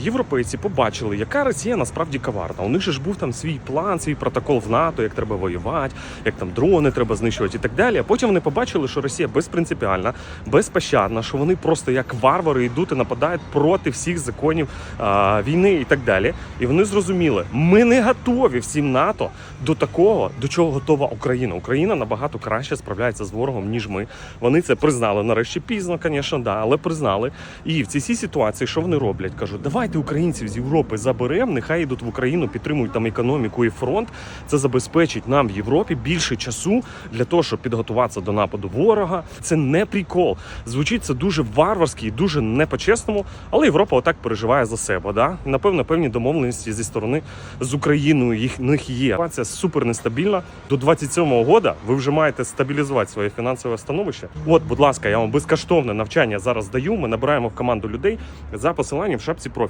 європейці побачили, яка Росія насправді коварна. У них же ж був там свій план, свій протокол в НАТО, як треба воювати, як там дрони треба знищувати і так далі. А потім вони побачили, що Росія безпринципіальна, безпощадна, що вони просто як варвари йдуть і нападають проти всіх законів а, війни і так далі. І вони зрозуміли, ми не готові всім НАТО до такого, до чого готова Україна. Україна набагато краще справляється з ворогом, ніж ми. Вони це признали нарешті пізно, звісно, да, але признали. І в цій ситуації, що вони роблять? Кажуть, давайте українців з Європи заберемо, нехай йдуть в Україну, підтримують там економіку і фронт. Це забезпечить нам в Європі більше часу для того, щоб підготуватися до нападу ворога. Це не прикол. Звучить це дуже варварськи і дуже не по-чесному, але Європа отак переживає за себе. Да? Напевно, певні домовленості зі сторони з Україною їх них є. Ситуація супер нестабільна. До 27-го года ви вже маєте стабілізувати своє фінансове становище. От, будь ласка, я вам безкоштовне навчання зараз даю. Ми набираємо в команду людей за посиланням в шапці профіль.